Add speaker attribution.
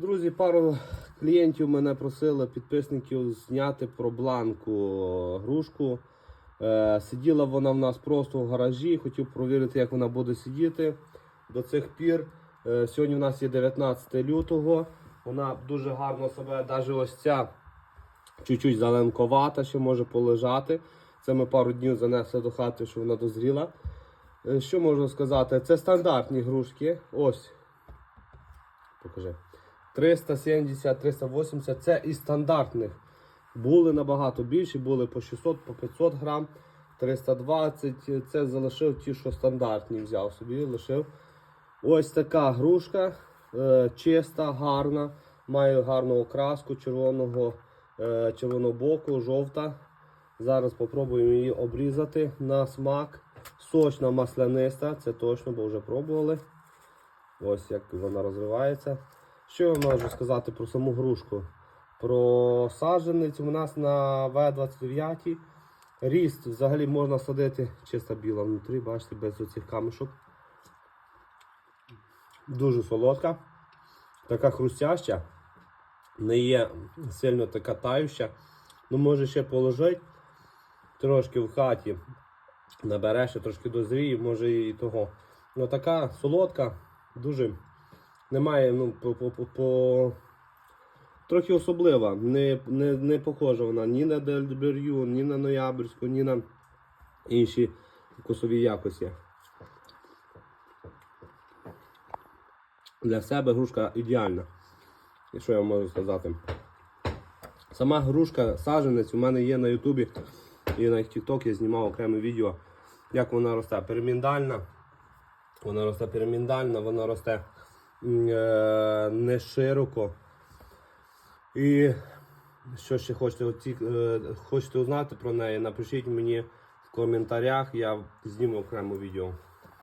Speaker 1: Друзі, пару клієнтів мене просили, підписників, зняти про бланку грушку. Е, сиділа вона в нас просто в гаражі, хотів провірити, як вона буде сидіти до цих пір. Е, сьогодні у нас є 19 лютого. Вона дуже гарно себе, навіть ось ця чуть-чуть зеленковата, ще може полежати. Це ми пару днів занесли до хати, що вона дозріла. Е, Що можна сказати? Це стандартні грушки. Ось. Покажи. 370, 380 це із стандартних. Були набагато більші, були по 600, по 500 грам, 320. Це залишив ті, що стандартні взяв собі, лишив. Ось така грушка, е, чиста, гарна, має гарну окраску червоного, е, червоного боку, жовта. Зараз спробуємо її обрізати на смак. Сочна масляниста, це точно, бо вже пробували. Ось як вона розвивається. Що я можу сказати про саму грушку? Про саджанець у нас на В29. Ріст взагалі можна садити чиста біла внутрі, бачите, без оцих камешок. Дуже солодка, така хрустяща, не є сильно така тающа. Ну, може ще положити трошки в хаті, набере ще трошки дозріє, може і того. Ну така солодка, дуже немає, ну, по, по, по, по... трохи особлива. Не, не, не похожа вона ні на Дельбер'ю, ні на Ноябрьську, ні на інші вкусові якості. Для себе грушка ідеальна. І що я можу сказати? Сама грушка саджанець у мене є на Ютубі і на TikTok я знімав окреме відео, як вона росте. Пірамідальна. Вона росте пірамідальна, вона росте не широко. І що ще хочете, е, хочете узнати про неї, напишіть мені в коментарях, я зніму окремо відео.